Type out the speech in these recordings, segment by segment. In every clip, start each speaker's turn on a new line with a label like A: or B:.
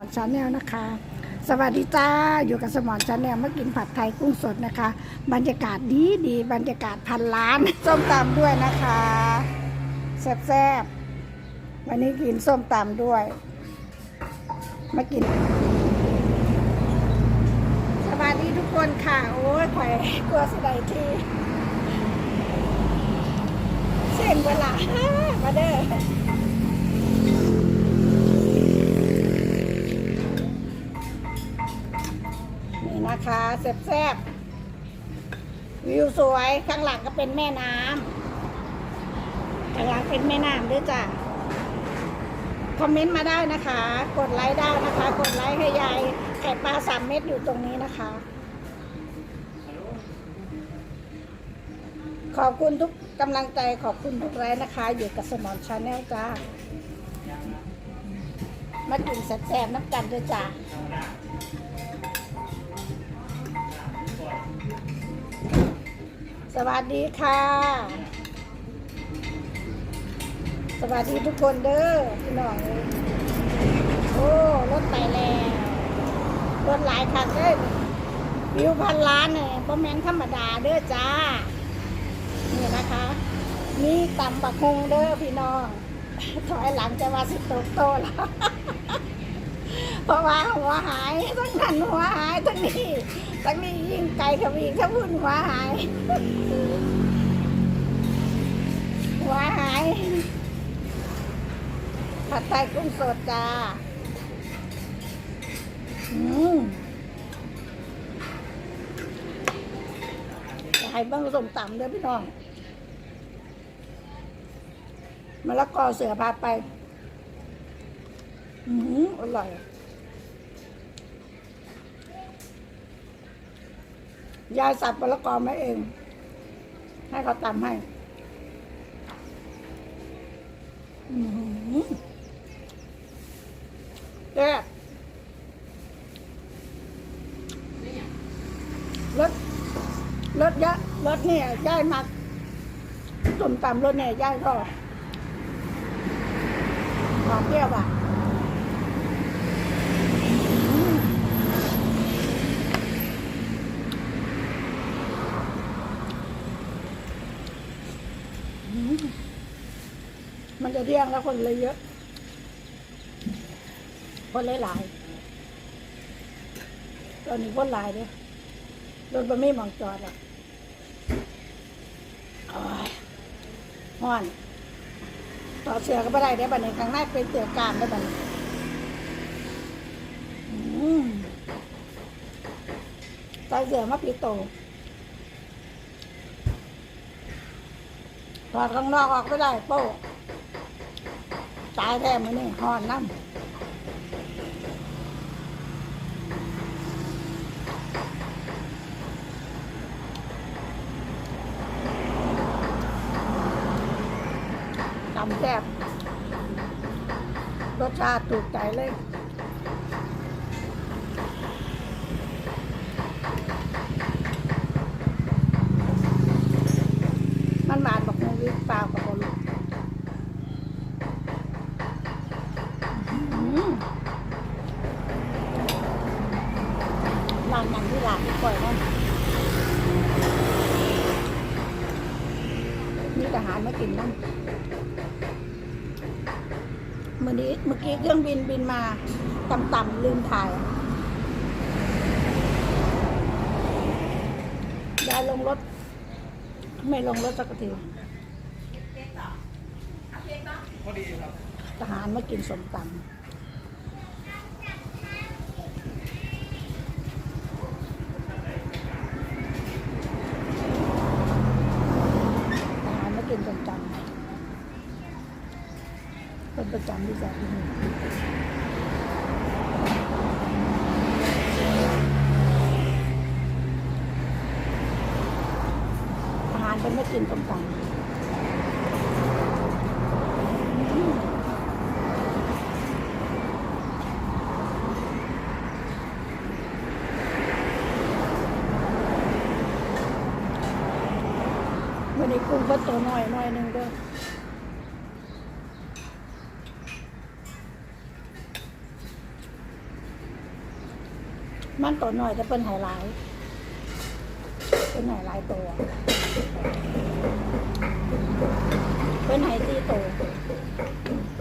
A: มอนชาแนลนะคะ สวัสดีจ้า อยู่กับสมอนชาแนลมากินผัดไทยกุ้งสดนะคะ บรรยากาศดีดีบรรยากาศพันล้านส้มตำด้วยนะคะแซ่บๆวันนี้กินส้มตำด้วย มากิน สวัสดีทุกคนค่ะ โอ้ยข่อยกลัวสไลด์ทีเส้นเวลามาเด้อ คะแซ่บๆวิวสวยข้างหลังก็เป็นแม่น้ำข้างหลังเป็นแม่น้ำด้วยจ้ะคอมเมนต์มาได้นะคะ กดไลค์ได้นะคะ กดไลค์ให้ยายไข่ปลาสามเม็ดอยู่ตรงนี้นะคะ ขอบคุณทุกกำลังใจขอบคุณทุกไลค์นะคะ อยู่กับสมอนชาแนลจ้า มากินแซ่บๆน้ำกันด้วยจ้า สวัสดีค่ะ สวัสดีทุกคนเด้อพี่น้องโอ้รถไปแล้วรถหลายคันเด้อวิวพันล้านเนี่ยบ่แมนธรรมดาเด้อจ้า นี่นะคะมีตำบักฮงเด้อพี่น้องถอยหลังจะว่าสิโตกโตแล้ว เพราะว่าหัวหายทั้งนั้นหัวหายทั้งนี้ทั้งนี้ยิ่งไกลกับอีกถ้าพูดหัวหาย หัวหายผัดไทยกุ้งสดจ้าอืมให้เบ้างสมตำเด้อพี่น้องมะละกอเสือพาไป อืมอร่อย ยายสับมะละกอมาเอง ให้เขาตำให้อืมแซ่บรสรสเยอะรสเนี่ยย่ายมักตุ่มตำรสเนี่ยย่ายก็หอเปรี้ยวอะ มันจะเที่ยงแล้วคนเลยเยอะ คนเลยหลายตอนนี้คนหลายเนี่ยรถบะไม่มองจอดอกโอ้ยห้อนต่อเสือก็ไม่ได้เด้บัดนี้ข้างในเป็นเสือกามได้บัดนี้อืมใส่เสือมาปีโตถอดข้างนอกออกไม่ได้โป้ ตายแท้มือนี่หอนน้ำตำแซ่บรสชาติถูกใจเลยมันหวานบอกมูวิเปล่ากับบอลูอืมร้านนั้นที่ร้านที่ปล่อยนั่นมี กินนั่นเมื่อนี้เมื่อกี้เครื่องบินบินมาต่ำๆลืมถ่ายยายลงรถ ไม่ลงรถสักทีทหารมากินสมตำทหารมากินสมตำเป็นประจำที่จะที่นี่ทหารเป็นไม่กินสมตำวันนี้กุ้งก็ตัวน้อยน้อยหนึ่งเด้อ มันตัวหน่อยแต่เป็นไฮไลท์เป็นไฮไลท์ตัวเป็นไฮตีโตว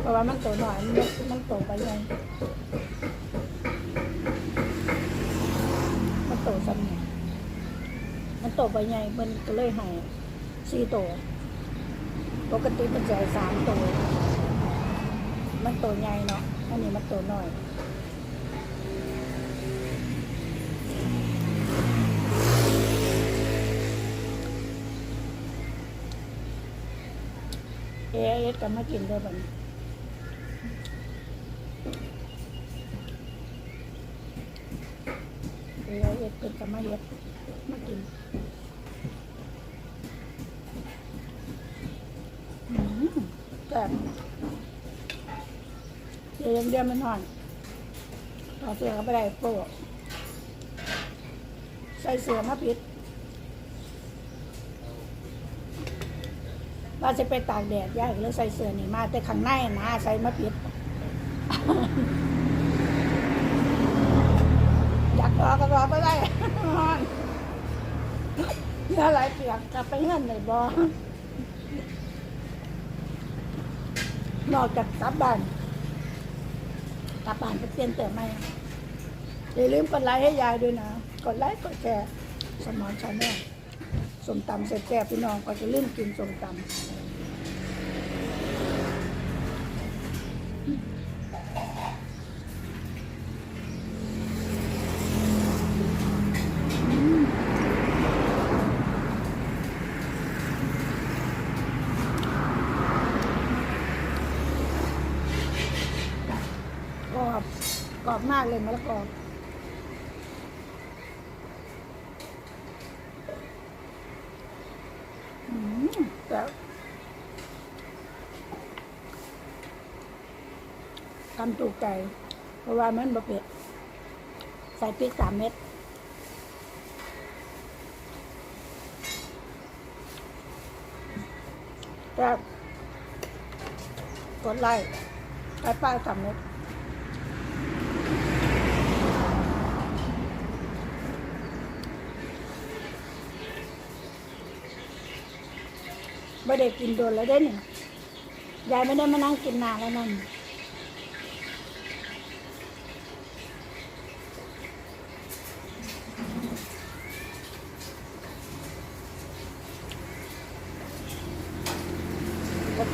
A: เพราะว่ามันตัวหน่อยมันมันโตไปไงมันโตซ้ำเนี่ยมันโตไปไงมันก็เลยหายสี่โตวปกติมันจะสามโตวมันโตใหญ่เนาะ อันนี้มันโตหน่อย เอเอสก็มากินด้วยบัดนเอเอสเป็นก็มาเฮ็ดมากินอืมแต่บเดี๋ยวยังเดียวมันห่อนต่อเสือก็ไปได้โปะใส่เสือมาพิษ ว่าจะไปตากแดดยากแล้วใส่เสื้อนี่มา แต่ข้างในนะใส่มาผิดอยากรอก็รอไปได้เนื้อหลายเปียกกลับไปเงื่อนเลยบอนอกจากกลับบ้านกลับบ้านไปเปลี่ยนเติมไหมอย่าลืมกดไลค์ให้ยายด้วยนะ กดไลค์กดแชร์สมอนชาแนล สมตำเสร็จแก่พี่น้องก็จะลืมกินสมตำกรอบกรอบมากเลยมะละกอมแต่ทำถูกใจ เพราะว่ามันบะเผ็ดใส่พริกสามเม็ดแต่กดไล่ใส่ป้ายสามเม็ดไม่ได้กินโดนแล้วได้หนึ่งยายไม่ได้มานั่งกินนานแล้วนั่น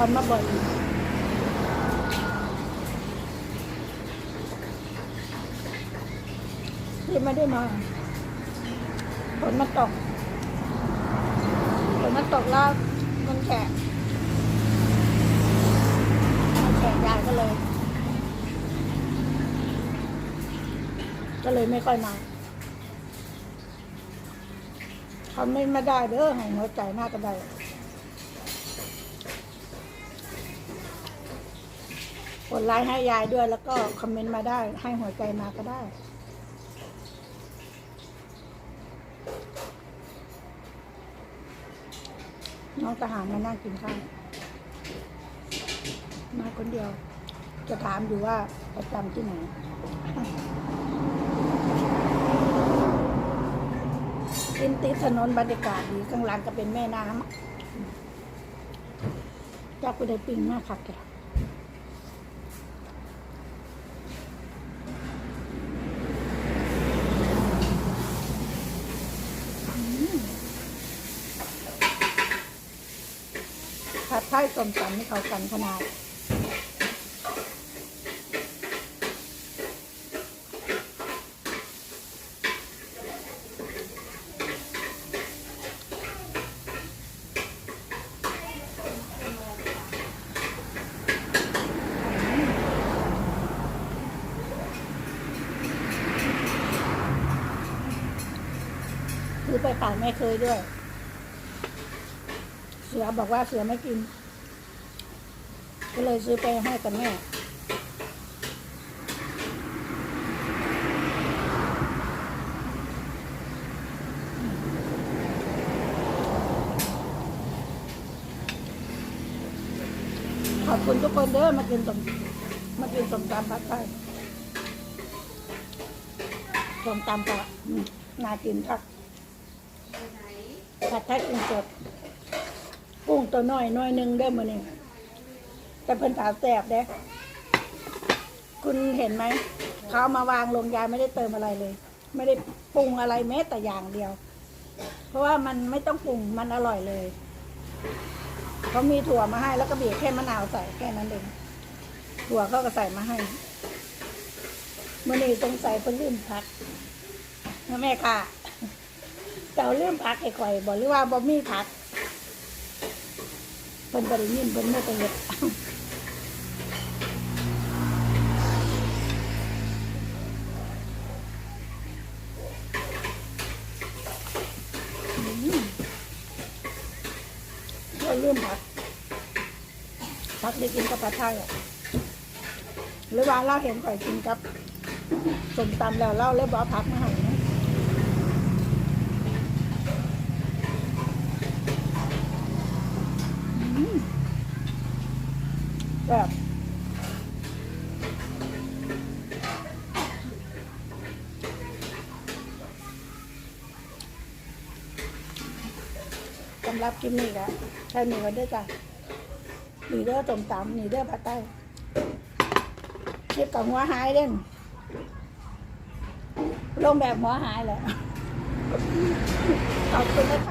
A: ก่อนมาบ่อยที่ไม่ได้มาฝนมันตกฝนมันตกแล้วมันแฉะมันแฉะยายก็เลย ก็เลยไม่ค่อยมาทำไม่มาได้เด้อห้หัวใจมากก็ได้ กดไลค์ให้ยายด้วยแล้วก็คอมเมนต์มาได้ ให้หัวใจมาก็ได้น้องทหารมานั่งกินข้าวมาคนเดียว จะถามอยู่ว่าประจำที่ไหนกินติดถนนบรรยากาศดีข้างหลังก็เป็นแม่น้ำจากไปได้ปิงมากคักแก ไทยส้มตำนี่เขากันขนาดซื้อไปฝากแม่เคยด้วย สือบอกว่าเสือไม่กิน ก็เลยซื้อไปให้กับแม่ขอบคุณทุกคนเด้อมากินสมมากินสมตำผัดไทยส้มตำปลาอืมน่ากินคักผัดไทยกุ้งสด กุ้งตัวน้อยน้อยหนึงเด้อมื้อนี้แต่เพิ่นถามแซบเด้คุณเห็นไหม เขาเอามาวางลงยายไม่ได้เติมอะไรเลย ไม่ได้ปรุงอะไรแม้แต่อย่างเดียว เพราะว่ามันไม่ต้องปรุงมันอร่อยเลยเขามีถั่วมาให้แล้วก็บีบแค่มะนาวใส่แค่นั้นเองถั่วเขาก็ใส่มาให้มื่อนี้สงสัยเพิ่นลืมพักแม่ค่ะเจ้าลืมพักไอ้ข่อยบอกหรือว่าบ่มีพัก เพิ่นบริยินเพิ่นไม่ไปเฮ็ดเราลืมผักผักได้กินกับผัดไทยอะหรือว่าเราเห็นก่อยกินกับสมตำแล้วเราเลยบอกผักมาให้นะอืมแบบสำรับกิมนี่ละแค่นี้ก็ได้จ้ะหนีเด้อสมตำหนีเด้อผัดไทยคลิปกับหัวหายเด่นลงแบบหัวหายแหละขอบคุณนะคะ